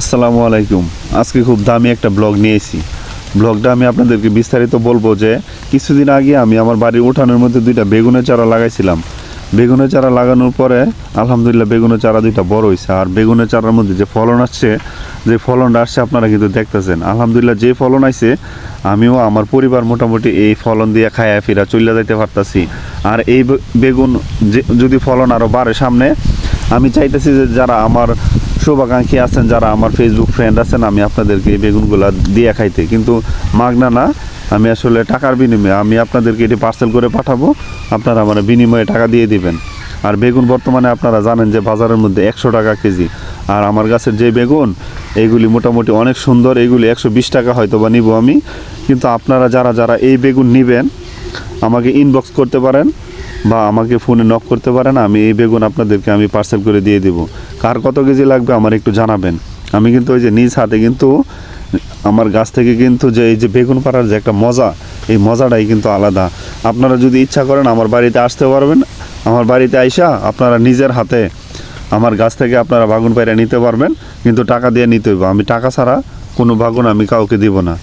আসসালামু আলাইকুম। আজকে খুব দামি একটা ব্লগ নিয়েছি। ব্লগটা আমি আপনাদেরকে বিস্তারিত বলব যে, কিছুদিন আগে আমি আমার বাড়ির উঠানের মধ্যে দুইটা বেগুনের চারা লাগাইছিলাম। বেগুনের চারা লাগানোর পরে, আলহামদুলিল্লাহ বেগুনের চারা দুইটা বড় হয়েছে আর বেগুনের চারার মধ্যে যে ফলন আসছে, যে ফলনটা আসছে আপনারা কিন্তু দেখতেছেন। আলহামদুলিল্লাহ যে ফলন আইছে, আমিও আমার পরিবার মোটামুটি এই ফলন দিয়ে খায়া ফিরা চলে যাইতে পারতাছি। আর এই বেগুন যদি ফলন আরও বাড়ে সামনে, আমি চাইতেছি যে যারা আমার শুভাকাঙ্ক্ষী আছেন যারা আমার ফেসবুক ফ্রেন্ড আছেন, আমি আপনাদেরকে এই বেগুনগুলো দিয়ে খাইতে। কিন্তু মাগনা না, আমি আসলে টাকার বিনিময়ে, আমি আপনাদেরকে এটি পার্সেল করে পাঠাবো, আপনারা আমার বিনিময়ে টাকা দিয়ে দিবেন। আর বেগুন বর্তমানে আপনারা জানেন যে বাজারের মধ্যে একশো টাকা কেজি। আর আমার গাছের যে বেগুন এইগুলি মোটামুটি অনেক সুন্দর এইগুলি একশো বিশ টাকা হয়তো বা নিব আমি। কিন্তু আপনারা যারা যারা এই বেগুন নেবেন, আমাকে ইনবক্স করতে পারেন। বা আমাকে ফোনে নক করতে পারেন আমি এই বেগুন আপনাদেরকে আমি পার্সেল করে দিয়ে দেব। কার কত কেজি লাগবে আমার একটু জানাবেন। আমি কিন্তু ওই যে নিজ হাতে কিন্তু আমার গাছ থেকে কিন্তু যে এই যে বেগুন পাড়ার যে একটা মজা, এই মজাটাই কিন্তু আলাদা। আপনারা যদি ইচ্ছা করেন আমার বাড়িতে আসতে পারবেন। আমার বাড়িতে আইসা আপনারা নিজের হাতে আমার গাছ থেকে আপনারা বাগুন পায়রা নিতে পারবেন। কিন্তু টাকা দিয়ে নিতে হইব। আমি টাকা ছাড়া কোনো বাগুন আমি কাউকে দিব না।